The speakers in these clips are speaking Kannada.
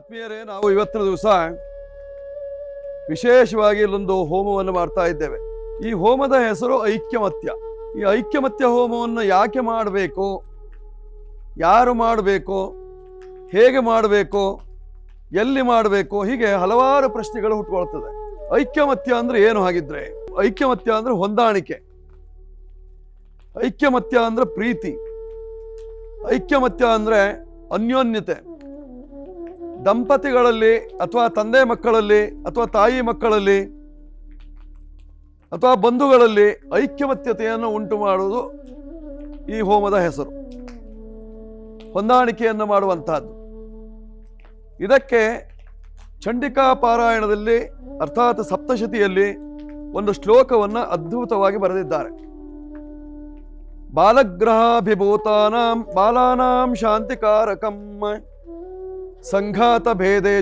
ಆತ್ಮೀಯರೇ, ನಾವು ಇವತ್ತಿನ ದಿವಸ ವಿಶೇಷವಾಗಿ ಇಲ್ಲೊಂದು ಹೋಮವನ್ನು ಮಾಡ್ತಾ ಇದ್ದೇವೆ. ಈ ಹೋಮದ ಹೆಸರು ಐಕ್ಯಮತ್ಯ. ಈ ಐಕ್ಯಮತ್ಯ ಹೋಮವನ್ನು ಯಾಕೆ ಮಾಡಬೇಕು? ಯಾರು ಮಾಡಬೇಕು? ಹೇಗೆ ಮಾಡಬೇಕು? ಎಲ್ಲಿ ಮಾಡಬೇಕು? ಹೀಗೆ ಹಲವಾರು ಪ್ರಶ್ನೆಗಳು ಹುಟ್ಟುಕೊಳ್ತದೆ. ಐಕ್ಯಮತ್ಯ ಅಂದ್ರೆ ಏನು ಹಾಗಿದ್ರೆ? ಐಕ್ಯಮತ್ಯ ಅಂದ್ರೆ ಹೊಂದಾಣಿಕೆ. ಐಕ್ಯಮತ್ಯ ಅಂದ್ರೆ ಪ್ರೀತಿ. ಐಕ್ಯಮತ್ಯ ಅಂದ್ರೆ ಅನ್ಯೋನ್ಯತೆ. ದಂಪತಿಗಳಲ್ಲಿ ಅಥವಾ ತಂದೆ ಮಕ್ಕಳಲ್ಲಿ ಅಥವಾ ತಾಯಿ ಮಕ್ಕಳಲ್ಲಿ ಅಥವಾ ಬಂಧುಗಳಲ್ಲಿ ಐಕ್ಯಮತ್ಯತೆಯನ್ನು ಉಂಟು ಮಾಡುವುದು ಈ ಹೋಮದ ಹೆಸರು. ಹೊಂದಾಣಿಕೆಯನ್ನು ಮಾಡುವಂತಹದ್ದು ಇದಕ್ಕೆ ಚಂಡಿಕಾ ಪಾರಾಯಣದಲ್ಲಿ ಅರ್ಥಾತ್ ಸಪ್ತಶತಿಯಲ್ಲಿ ಒಂದು ಶ್ಲೋಕವನ್ನು ಅದ್ಭುತವಾಗಿ ಬರೆದಿದ್ದಾರೆ. ಬಾಲಗ್ರಹಾಭಿಭೂತಾನಾಂ, ಬಾಲಾನಾಂ ಶಾಂತಿಕಾರಕಂ. ಸಂಘಾತ ಭೇದೆ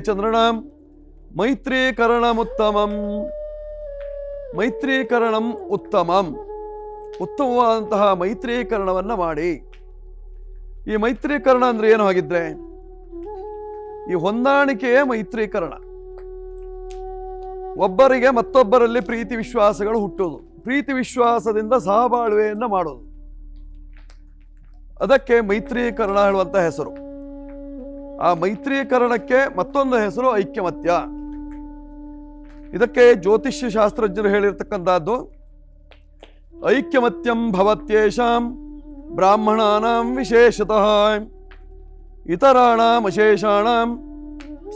ಮೈತ್ರೀಕರಣ ಉತ್ತಮಂ ಮೈತ್ರೀಕರಣಂ ಉತ್ತಮಂ. ಉತ್ತಮವಾದಂತಹ ಮೈತ್ರೀಕರಣವನ್ನು ಮಾಡಿ. ಈ ಮೈತ್ರೀಕರಣ ಅಂದ್ರೆ ಏನು ಆಗಿದ್ರೆ ಈ ಹೊಂದಾಣಿಕೆಯೇ ಮೈತ್ರೀಕರಣ. ಒಬ್ಬರಿಗೆ ಮತ್ತೊಬ್ಬರಲ್ಲಿ ಪ್ರೀತಿ ವಿಶ್ವಾಸಗಳು ಹುಟ್ಟುವುದು. ಪ್ರೀತಿ ವಿಶ್ವಾಸದಿಂದ ಸಹಬಾಳ್ವೆಯನ್ನು ಮಾಡೋದು ಅದಕ್ಕೆ ಮೈತ್ರೀಕರಣ ಹೇಳುವಂತ ಹೆಸರು. ಆ ಮೈತ್ರೀಕರಣಕ್ಕೆ ಮತ್ತೊಂದು ಹೆಸರು ಐಕ್ಯಮತ್ಯ. ಇದಕ್ಕೆ ಜ್ಯೋತಿಷ್ಯ ಶಾಸ್ತ್ರಜ್ಞರು ಹೇಳಿರ್ತಕ್ಕಂಥದ್ದು, ಐಕ್ಯಮತ್ಯಂ ಭವತ್ಯೇಷಾಂ ಬ್ರಾಹ್ಮಣಾನಾಂ ವಿಶೇಷತಃ. ಇತರಾಣಾಂ ಅಶೇಷಾಣಾಂ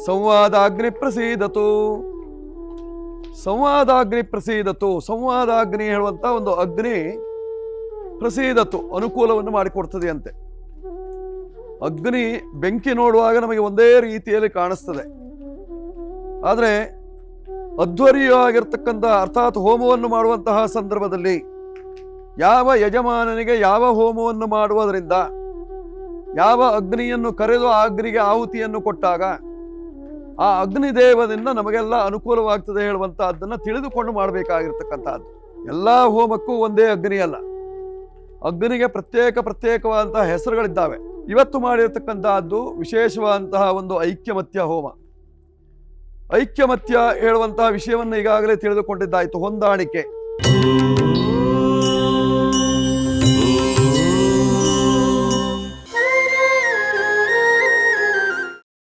ಸಂವಾದಾಗ್ನಿ ಪ್ರಸೀದತು. ಸಂವಾದಾಗ್ನಿ ಪ್ರಸೀದತು, ಸಂವಾದಾಗ್ನಿ ಹೇಳುವಂತ ಒಂದು ಅಗ್ನಿ ಪ್ರಸೀದತು, ಅನುಕೂಲವನ್ನು ಮಾಡಿಕೊಡ್ತದೆ ಅಂತೆ ಅಗ್ನಿ ಬೆಂಕಿ ನೋಡುವಾಗ ನಮಗೆ ಒಂದೇ ರೀತಿಯಲ್ಲಿ ಕಾಣಿಸ್ತದೆ. ಆದರೆ ಅಧ್ವರ್ಯವಾಗಿರ್ತಕ್ಕಂಥ ಅರ್ಥಾತ್ ಹೋಮವನ್ನು ಮಾಡುವಂತಹ ಸಂದರ್ಭದಲ್ಲಿ ಯಾವ ಯಜಮಾನನಿಗೆ ಯಾವ ಹೋಮವನ್ನು ಮಾಡುವುದರಿಂದ ಯಾವ ಅಗ್ನಿಯನ್ನು ಕರೆದು ಆ ಅಗ್ನಿಗೆ ಆಹುತಿಯನ್ನು ಕೊಟ್ಟಾಗ ಆ ಅಗ್ನಿದೇವದಿಂದ ನಮಗೆಲ್ಲ ಅನುಕೂಲವಾಗ್ತದೆ ಹೇಳುವಂತಹದ್ದನ್ನು ತಿಳಿದುಕೊಂಡು ಮಾಡಬೇಕಾಗಿರ್ತಕ್ಕಂಥದ್ದು. ಎಲ್ಲ ಹೋಮಕ್ಕೂ ಒಂದೇ ಅಗ್ನಿ ಅಲ್ಲ ಅಗ್ನಿಗೆ ಪ್ರತ್ಯೇಕ ಪ್ರತ್ಯೇಕವಾದಂತಹ ಹೆಸರುಗಳಿದ್ದಾವೆ. ಇವತ್ತು ಮಾಡಿರ್ತಕ್ಕಂತಹದ್ದು ವಿಶೇಷವಾದಂತಹ ಒಂದು ಐಕ್ಯಮತ್ಯ ಹೋಮ. ಐಕ್ಯಮತ್ಯ ಹೇಳುವಂತಹ ವಿಷಯವನ್ನು ಈಗಾಗಲೇ ತಿಳಿದುಕೊಂಡಿದ್ದಾಯಿತು. ಹೊಂದಾಣಿಕೆ.